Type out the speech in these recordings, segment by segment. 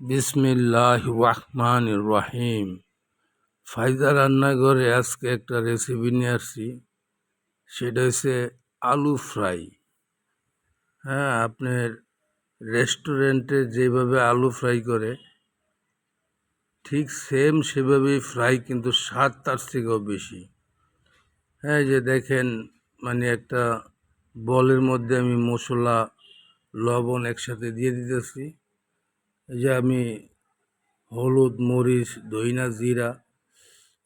বিসমিল্লাহ রহমান রহিম। ফায়দা রান্নাঘরে আজকে একটা রেসিপি নিয়ে আসছি। সেটা হচ্ছে আলু ফ্রাই। হ্যাঁ আপনার রেস্টুরেন্টে যেভাবে আলু ফ্রাই করে, ঠিক সেম সেভাবেই ফ্রাই কিন্তু স্বাদ তার থেকেও বেশি। হ্যাঁ যে দেখেন মানে একটা বলের মধ্যে আমি মশলা, লবণ একসাথে দিয়ে দিতেছি। এই যে আমি হলুদ, মরিচ দইনা জিরা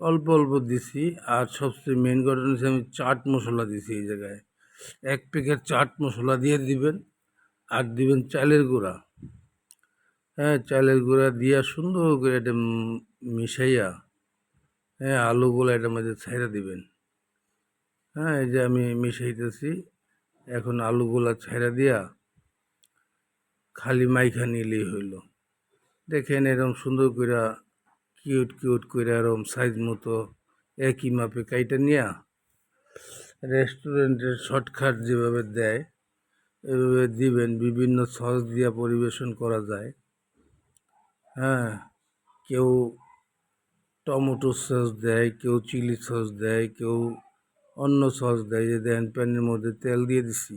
অল্প অল্প দিছি আর সবচেয়ে মেন ঘটনা হচ্ছে আমি চাট মশলা দিছি এই জায়গায়। এক প্যাকেট চাট মশলা দিয়ে দিবেন আর দিবেন চালের গুঁড়া। হ্যাঁ চালের গুঁড়া দিয়া সুন্দর করে এটা মিশাইয়া হ্যাঁ আলুগুলো এটার মাঝে ছেড়ে দিবেন। হ্যাঁ এই যে আমি মিশাইতেছি, এখন আলুগুলা ছেড়ে দিয়া খালি মাইখা নিলেই হইল। দেখেন এরকম সুন্দর করে কিউট কিউট করে এরকম সাইজ মতো একই মাপে কাইটা নিয়া রেস্টুরেন্টের শর্টকাট যেভাবে দেয়, এভাবে দিবেন, বিভিন্ন সস দিয়া পরিবেশন করা যায়। হ্যাঁ কেউ টমেটো সস দেয়, কেউ চিলি সস দেয়, কেউ অন্য সস দেয়। যে দেন, প্যানের মধ্যে তেল দিয়ে দিছি।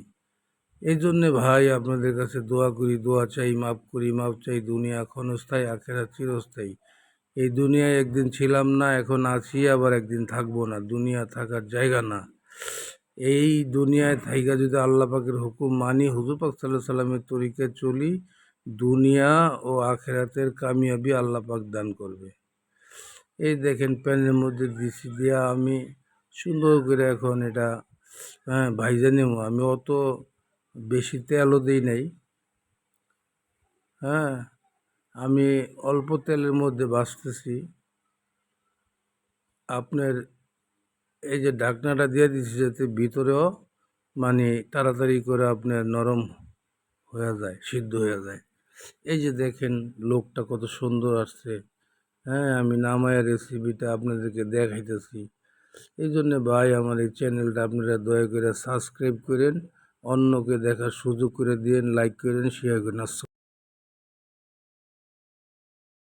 এই জন্যে ভাই আপনাদের কাছে দোয়া করি, দোয়া চাই মাপ করি মাপ চাই, দুনিয়া ক্ষণস্থায়ী আখেরা চিরস্থায়ী। এই দুনিয়ায় একদিন ছিলাম না, এখন আছি, আবার একদিন থাকব না। দুনিয়া থাকার জায়গা না। এই দুনিয়ায় থাইকা যদি আল্লাহ পাকের হুকুম মানি, হুজুর পাক সাল্লাহ সাল্লামের তরিকে চলি, দুনিয়া ও আখেরাতের কামিয়াবি আল্লাহ পাক দান করবে। এই দেখেন প্যানের মধ্যে দিছি দিয়া আমি সুন্দর করে এখন এটা হ্যাঁ ভাইজা নেব আমি অত বেশি তেলও দিই নাই। হ্যাঁ আমি অল্প তেলের মধ্যে বাঁচতেছি আপনার এই যে ঢাকনাটা দিয়ে দিচ্ছি যাতে ভিতরেও মানে তাড়াতাড়ি করে আপনার নরম হয়ে যায়, সিদ্ধ হয়ে যায়। এই যে দেখেন লোকটা কত সুন্দর আসছে। হ্যাঁ আমি নামায়া রেসিপিটা আপনাদেরকে দেখাইতেছি। এই জন্যে ভাই আমার এই চ্যানেলটা আপনারা দয়া করে সাবস্ক্রাইব করেন। অন্যকে দেখার সুযোগ করে দিন লাইক করেন শেয়ার করেন।